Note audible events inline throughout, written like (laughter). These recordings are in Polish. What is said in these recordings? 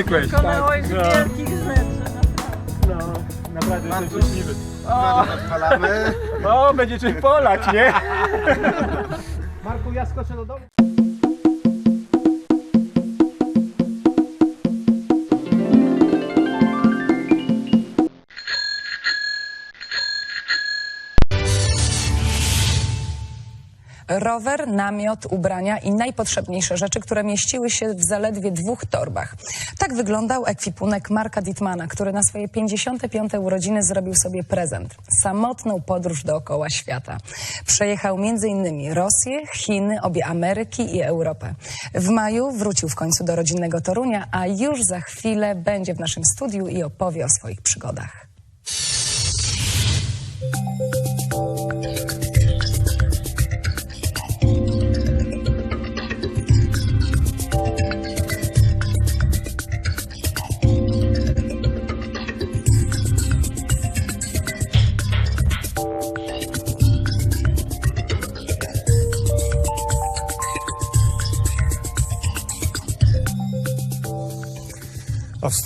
uciekłeś. Dokonałeś tak, no, wielkich rzeczy. no, naprawdę jestem szczęśliwy. O, będzie czym polać, nie? Marku, ja skoczę do domu. Rower, namiot, ubrania i najpotrzebniejsze rzeczy, które mieściły się w zaledwie dwóch torbach. Tak wyglądał ekwipunek Marka Dittmana, który na swoje 55. urodziny zrobił sobie prezent. Samotną podróż dookoła świata. Przejechał m.in. Rosję, Chiny, obie Ameryki i Europę. W maju wrócił w końcu do rodzinnego Torunia, a już za chwilę będzie w naszym studiu i opowie o swoich przygodach.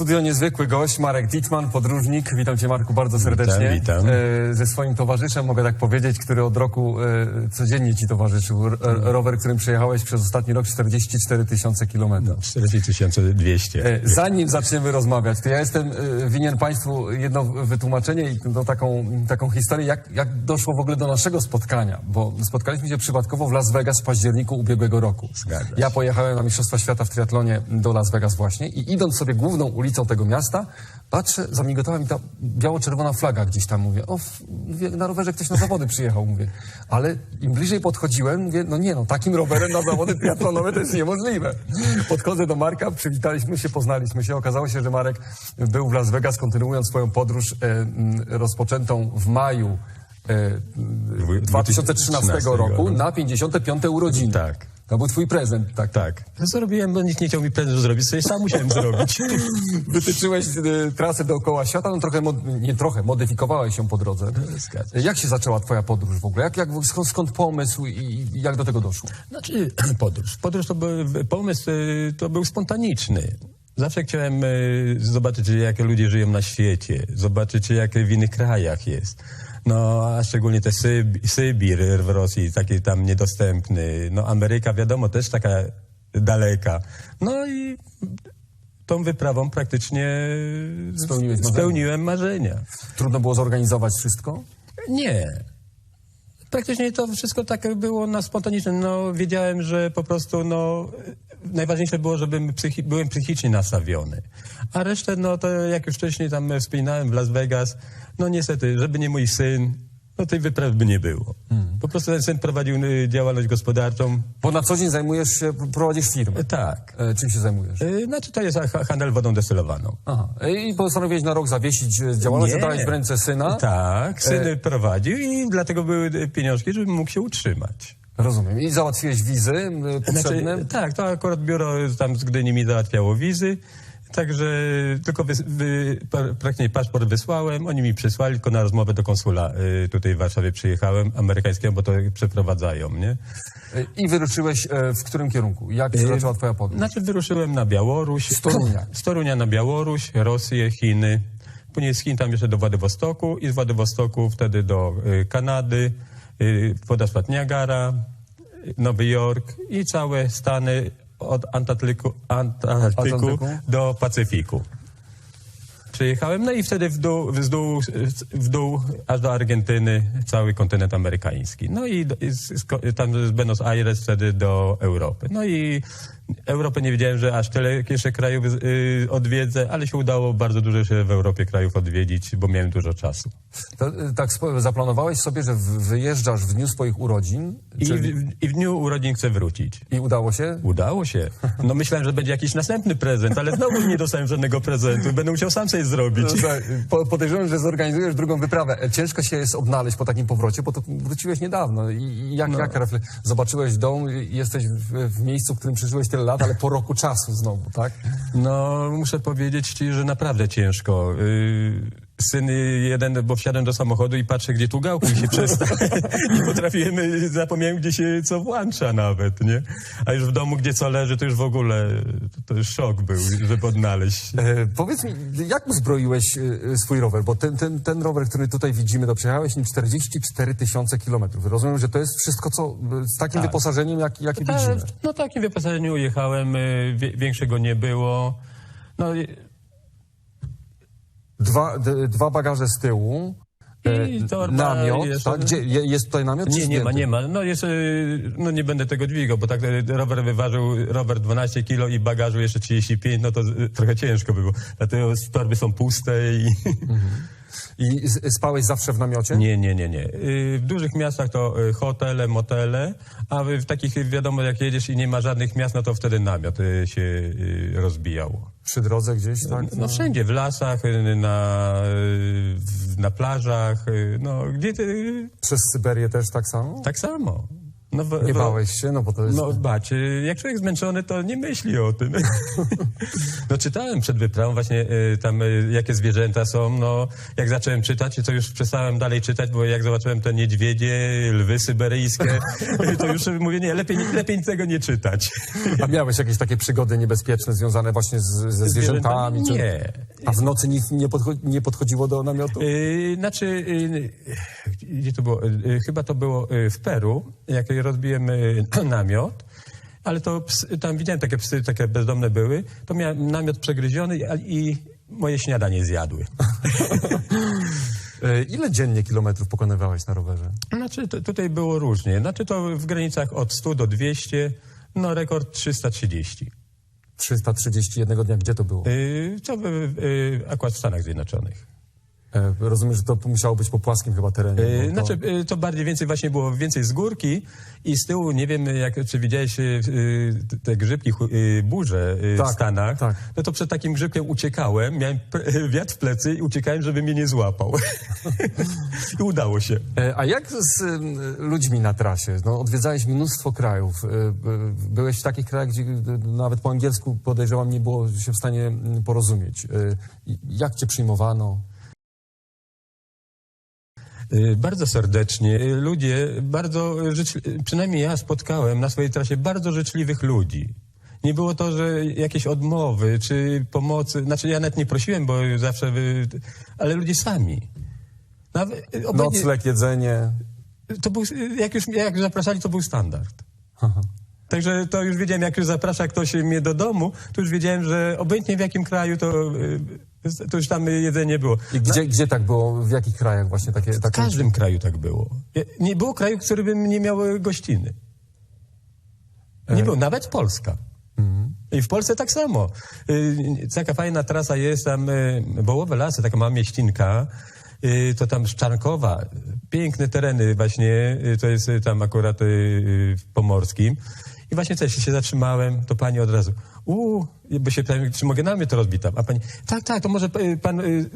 Studio niezwykły gość, Marek Dietman, podróżnik. Witam cię Marku bardzo serdecznie. Witam, witam. E, ze swoim towarzyszem, mogę tak powiedzieć, który od roku e, codziennie ci towarzyszył. R- rower, którym przejechałeś przez ostatni rok 44 tysiące kilometrów. 4200. E, Zanim zaczniemy rozmawiać, to ja jestem e, winien Państwu jedno wytłumaczenie i no, taką, taką historię, jak, jak doszło w ogóle do naszego spotkania, bo spotkaliśmy się przypadkowo w Las Vegas w październiku ubiegłego roku. Zgadza. Ja pojechałem na Mistrzostwa Świata w triatlonie do Las Vegas właśnie i idąc sobie główną ulicą tego miasta, patrzę, zamigotała mi ta biało-czerwona flaga gdzieś tam, mówię, o, mówię, na rowerze ktoś na zawody przyjechał, mówię, ale im bliżej podchodziłem, mówię, no nie no, takim rowerem na zawody triatlonowe to jest niemożliwe. Podchodzę do Marka, przywitaliśmy się, poznaliśmy się, okazało się, że Marek był w Las Vegas, kontynuując swoją podróż e, rozpoczętą w maju e, m, 2013 roku na 55 urodziny. Tak. To był twój prezent, tak? Tak. No zrobiłem, bo nikt nie chciał mi prezent zrobić, sobie sam musiałem (laughs) zrobić. Wytyczyłeś y, trasę dookoła świata, no trochę, nie trochę, modyfikowałeś ją po drodze. Jak się zaczęła twoja podróż w ogóle? Jak, jak, skąd, skąd pomysł i, i jak do tego doszło? Znaczy, (clears throat) podróż. Podróż to był, pomysł y, to był spontaniczny. Zawsze chciałem y, zobaczyć, jak ludzie żyją na świecie, zobaczyć, jak w innych krajach jest. No, a szczególnie te Syb Sybir w Rosji, taki tam niedostępny. No, Ameryka, wiadomo, też taka daleka. No i tą wyprawą praktycznie spełniłem marzenia. Trudno było zorganizować wszystko? Nie. Praktycznie to wszystko tak było na spontanicznym. No, wiedziałem, że po prostu no, najważniejsze było, żebym psychi- byłem psychicznie nastawiony. A resztę, no to jak już wcześniej tam wspominałem w Las Vegas, no niestety, żeby nie mój syn, no tej wyprawy by nie było. Po prostu ten syn prowadził y, działalność gospodarczą. Bo na co dzień zajmujesz się, prowadzisz firmę. Tak. E, czym się zajmujesz? Y, Znaczy to jest ha- handel wodą destylowaną. Aha. E, I postanowiłeś na rok zawiesić e, działalność, Nie. oddałeś w ręce syna. Tak, syn prowadził i dlatego były pieniążki, żeby mógł się utrzymać. Rozumiem. I załatwiłeś wizy e, potrzebne? Znaczy, tak, to akurat biuro tam z Gdyni mi załatwiało wizy. Także tylko wy, wy, praktycznie paszport wysłałem, oni mi przysłali, tylko na rozmowę do konsula y, tutaj w Warszawie przyjechałem, amerykańskiego, bo to przeprowadzają, nie? E, I wyruszyłeś e, w którym kierunku? Jak zaczęła twoja podróż? Znaczy wyruszyłem na Białoruś. Z Torunia. Z Torunia na Białoruś, Rosję, Chiny. Później z Chin tam jeszcze do Władywostoku i z Władywostoku wtedy do y, Kanady, y, wodospad Niagara, y, Nowy Jork i całe Stany od Antarktyku, Antarktyku do Pacyfiku. Przyjechałem, no i wtedy w dół, w dół, w dół aż do Argentyny, cały kontynent amerykański. No i, z, tam z Buenos Aires wtedy do Europy. No i Europę nie wiedziałem, że aż tyle jeszcze krajów y, odwiedzę, ale się udało bardzo dużo jeszcze w Europie krajów odwiedzić, bo miałem dużo czasu. To, e, tak zaplanowałeś sobie, że wyjeżdżasz w dniu swoich urodzin? I, czyli- w, I w dniu urodzin chcę wrócić. I udało się? Udało się. No myślałem, że będzie jakiś następny prezent, ale znowu nie dostałem żadnego prezentu. Będę musiał sam sobie zrobić. No, tak, po- Podejrzewam, że zorganizujesz drugą wyprawę. E, Ciężko się jest odnaleźć po takim powrocie, bo to wróciłeś niedawno. I i jak, jak refle- zobaczyłeś dom, i jesteś w, w miejscu, w którym przeżyłeś tyle lat, ale po roku czasu znowu, tak? No, muszę powiedzieć ci, że naprawdę ciężko. Yy, syn jeden, bo wsiadłem do samochodu i patrzę, gdzie tu gałki się przestał. (laughs) nie potrafiłem, zapomniałem, gdzie się co włącza nawet, nie? A już w domu, gdzie co leży, to już w ogóle, to, już szok był, żeby odnaleźć. E, powiedz mi, jak uzbroiłeś e, swój rower? Bo ten, ten, ten rower, który tutaj widzimy, to przejechałeś nim 44 tysiące kilometrów. Rozumiem, że to jest wszystko, co e, z takim Tak. wyposażeniem, jak, jakie Ta, widzimy. no takim wyposażeniu jechałem, większego nie było. No Dwa, d, dwa bagaże z tyłu. e, I torba namiot, jest- tak? Gdzie, je, jest tutaj namiot? Nie, nie ma, nie ma. No jest, y, no nie będę tego dźwigał, bo tak y, rower wyważył, rower 12 kilo i bagażu jeszcze 35, no to trochę ciężko było. Dlatego torby są puste i... (laughs) I z- spałeś zawsze w namiocie? Nie, nie, nie, nie. W dużych miastach to hotele, motele, a w takich, wiadomo, jak jedziesz i nie ma żadnych miast, no to wtedy namiot się rozbijało. Przy drodze gdzieś, tak? No wszędzie, w lasach, y, na, y, na plażach, y, no gdzie ty... Przez Syberię też tak samo? Tak samo. No, w, Nie bałeś się? No bo to jest... No bać, y, jak człowiek zmęczony, to nie myśli o tym. (laughs) no czytałem przed wyprawą właśnie y, tam, y, jakie zwierzęta są, no jak zacząłem czytać, to już przestałem dalej czytać, bo jak zobaczyłem te niedźwiedzie, lwy syberyjskie, (laughs) to już mówię, nie, lepiej, lepiej tego nie czytać. A miałeś jakieś takie przygody niebezpieczne związane właśnie z, ze zwierzętami? czy- Nie. A w nocy nic nie, podcho- nie podchodziło do namiotu? Yy, znaczy, yy, gdzie to było? Yy, chyba to było yy, w Peru, jak rozbiłem yy, (clears throat) namiot, ale to psy, tam widziałem takie psy, takie bezdomne były, to miałem namiot przegryziony i, moje śniadanie zjadły. (laughs) E, Ile dziennie kilometrów pokonywałeś na rowerze? Znaczy, to, tutaj było różnie. Znaczy, to w granicach od 100 do 200, no rekord 330. 331 dnia, gdzie to było? Yy, to yy, yy, akurat w Stanach Zjednoczonych. E, Rozumiem, że to musiało być po płaskim chyba terenie. Bo to- Znaczy, yy, to bardziej więcej właśnie było więcej z górki i z tyłu, nie wiem, jak, czy widziałeś te- te grzybki, chu- burze Tak, w Stanach, tak. no to przed takim grzybkiem uciekałem, miałem wiatr w plecy i uciekałem, żeby mnie nie złapał. (laughs) I udało się. E, A jak z em, ludźmi na trasie? No, odwiedzałeś mnóstwo krajów. E, e, Byłeś w takich krajach, gdzie e, nawet po angielsku podejrzewam nie było się w stanie mm, porozumieć. E, i Jak cię przyjmowano? Y, Bardzo serdecznie. Y, Ludzie bardzo życzli, przynajmniej ja spotkałem na swojej trasie bardzo życzliwych ludzi. Nie było to, że jakieś odmowy czy pomocy, znaczy ja nawet nie prosiłem, bo zawsze, wy, ale ludzie sami. Nawet, y, obojętnie- Nocleg, jedzenie. to był, jak już jak zapraszali, to był standard. Także to już wiedziałem, jak już zaprasza ktoś mnie do domu, to już wiedziałem, że obojętnie w jakim kraju, to, to już tam jedzenie było. I gdzie, gdzie tak było? W jakich krajach właśnie takie? W takie... każdym kraju tak było. Nie było kraju, który by nie miał gościny. Nie było, nawet Polska. I w Polsce tak samo. Y, Taka fajna trasa jest tam, y, Wołowe Lasy, taka mała mieścinka, y, to tam Szczarnkowa, piękne tereny właśnie, y, to jest y, tam akurat y, y, w Pomorskim. I właśnie też się zatrzymałem, to pani od razu, uuu, by się pytałem, czy mogę namiot rozbić tam? A pani, tak, tak, to może y, pan, y,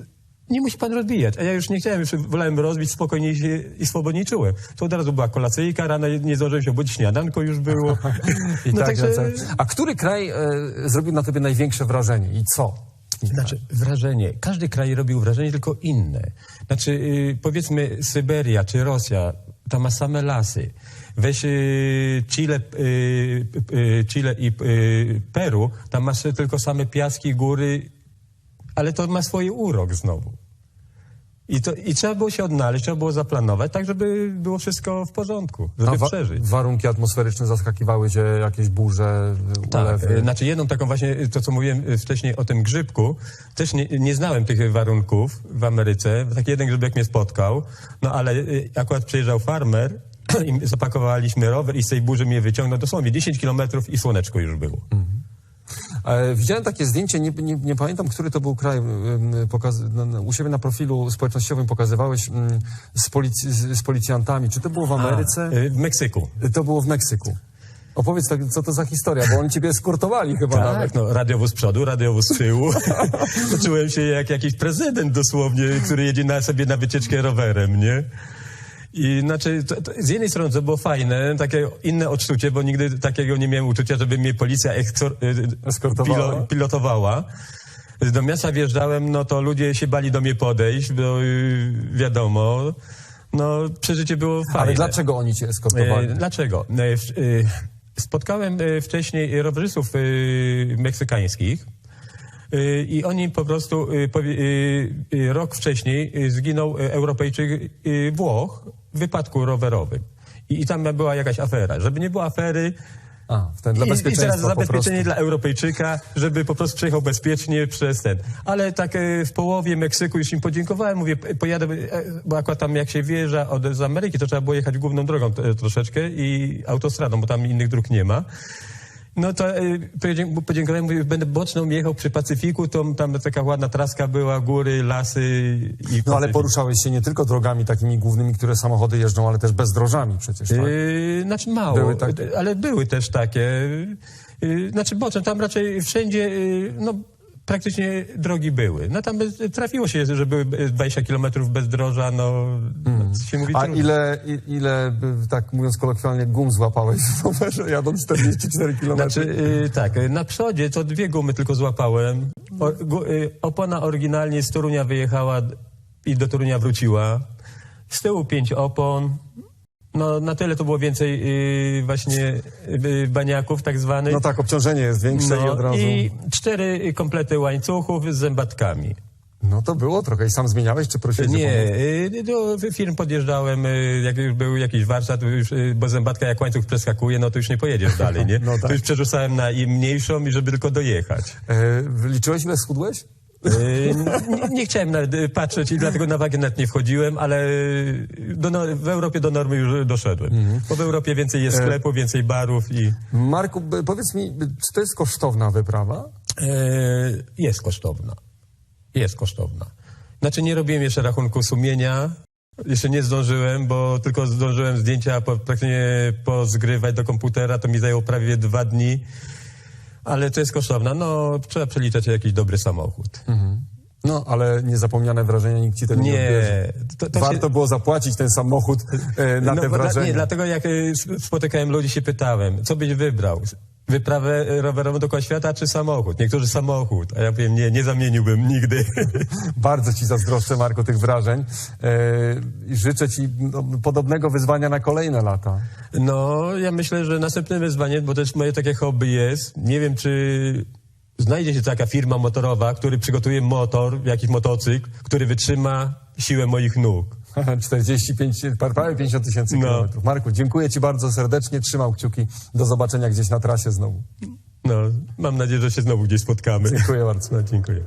nie musi pan rozbijać. A ja już nie chciałem, już wolałem rozbić spokojniej się i swobodniej czułem. To od razu była kolacyjka, rano nie zdążyłem się obudzić, śniadanko już było. (laughs) I no tak, także, także... A który kraj e, zrobił na tobie największe wrażenie i co? znaczy, wrażenie. Każdy kraj robił wrażenie, tylko inne. Znaczy, y, powiedzmy Syberia czy Rosja, tam ma same lasy. Weź y, Chile, y, y, Chile i Peru, tam masz tylko same piaski, góry, ale to ma swój urok znowu. I, to, I trzeba było się odnaleźć, trzeba było zaplanować, tak żeby było wszystko w porządku, żeby wa- przeżyć. warunki atmosferyczne zaskakiwały cię, jakieś burze, Tak, ulewy? znaczy jedną taką właśnie, to co mówiłem wcześniej o tym grzybku, też nie, nie znałem tych warunków w Ameryce, taki jeden grzybek mnie spotkał, no ale akurat przyjeżdżał farmer (clears throat) i zapakowaliśmy rower i z tej burzy mnie wyciągnął dosłownie 10 kilometrów i słoneczko już było. E, Widziałem takie zdjęcie, nie, nie, nie pamiętam, który to był kraj. Pokaz, no, no, u siebie na profilu społecznościowym pokazywałeś mm, z, polic- z, z policjantami. Czy to było w Ameryce? E, W Meksyku. To było w Meksyku. Opowiedz, tak, co to za historia, bo oni ciebie skurtowali chyba nawet. Tak, no radiowóz z przodu, radiowóz z tyłu. (laughs) Czułem się jak jakiś prezydent dosłownie, który jedzie na sobie na wycieczkę rowerem, nie? I znaczy, to, to z jednej strony to było fajne, takie inne odczucie, bo nigdy takiego nie miałem uczucia, żeby mnie policja ekskor- y, Eskortowała. pilo- pilotowała. do miasta wjeżdżałem, no to ludzie się bali do mnie podejść, bo y, wiadomo, no przeżycie było fajne. Ale dlaczego oni cię eskortowali? E, dlaczego? E, e, Spotkałem e, wcześniej rowerzystów e, meksykańskich e, i oni po prostu e, e, rok wcześniej zginął Europejczyk Włoch w wypadku rowerowym. I, I tam była jakaś afera. Żeby nie było afery, A, ten, dla i, I bezpieczeństwa teraz po prostu. zabezpieczenie dla Europejczyka, żeby po prostu przejechał bezpiecznie przez ten. Ale tak w połowie Meksyku już im podziękowałem, mówię, pojadę, bo akurat tam jak się wjeżdża od, z Ameryki, to trzeba było jechać główną drogą troszeczkę i autostradą, bo tam innych dróg nie ma. No to podzięk- podziękowałem, mówię, będę boczną jechał przy Pacyfiku, to tam taka ładna traska była, góry, lasy i No ale poruszałeś się nie tylko drogami takimi głównymi, które samochody jeżdżą, ale też bezdrożami przecież, tak? Yy, znaczy mało, Były takie? ale były też takie. Yy, znaczy boczem, tam raczej wszędzie, yy, no praktycznie drogi były. No tam bez, trafiło się, że były 20 kilometrów bezdroża, no no, mówi A trudno. ile, i- ile, y, tak mówiąc kolokwialnie, gum złapałeś w rowerze jadąc 44 km? Znaczy, yy, tak, na przodzie to dwie gumy tylko złapałem. O, gu, yy, opona oryginalnie z Torunia wyjechała i do Torunia wróciła. Z tyłu pięć opon. No na tyle to było więcej yy, właśnie yy, baniaków tak zwanych. No tak, obciążenie jest większe i od razu... I cztery komplety łańcuchów z zębatkami. No to było trochę. I sam zmieniałeś, czy prosiłeś Nie, pomoc? y, do firm podjeżdżałem, y, jak już był jakiś warsztat, już, y, bo zębatka jak łańcuch przeskakuje, no to już nie pojedziesz (laughs) dalej, nie? No tak. To już przerzucałem na mniejszą i żeby tylko dojechać. E, liczyłeś, ile schudłeś? Y, nie, nie chciałem nawet y, patrzeć i dlatego na wagę nawet nie wchodziłem, ale do, no- w Europie do normy już doszedłem. Mhm. Bo w Europie więcej jest sklepów, więcej barów i Marku, powiedz mi, czy to jest kosztowna wyprawa? e, jest kosztowna. Jest kosztowna. Znaczy nie robiłem jeszcze rachunku sumienia. Jeszcze nie zdążyłem, bo tylko zdążyłem zdjęcia po, praktycznie pozgrywać do komputera. To mi zajęło prawie dwa dni. Ale to jest kosztowna. No, trzeba przeliczać jakiś dobry samochód. No, ale niezapomniane wrażenia, nikt ci tego nie, odbierze. Nie. To, to Warto się- było zapłacić ten samochód e, na no, te dla- wrażenia. Nie, dlatego jak s- spotykałem ludzi, się pytałem, co byś wybrał? Wyprawę y, rowerową dookoła świata czy samochód? Niektórzy samochód, a ja powiem, nie, nie zamieniłbym nigdy. (laughs) Bardzo ci zazdroszczę, Marku, tych wrażeń. E, i życzę ci no, podobnego wyzwania na kolejne lata. No, ja myślę, że następne wyzwanie, bo też moje takie hobby jest, nie wiem, czy znajdzie się taka firma motorowa, który przygotuje motor, jakiś motocykl, który wytrzyma siłę moich nóg. (laughs) 45, prawie 50 tysięcy No. kilometrów. Marku, dziękuję ci bardzo serdecznie, trzymam kciuki. Do zobaczenia gdzieś na trasie znowu. No, mam nadzieję, że się znowu gdzieś spotkamy. Dziękuję bardzo. No, dziękuję.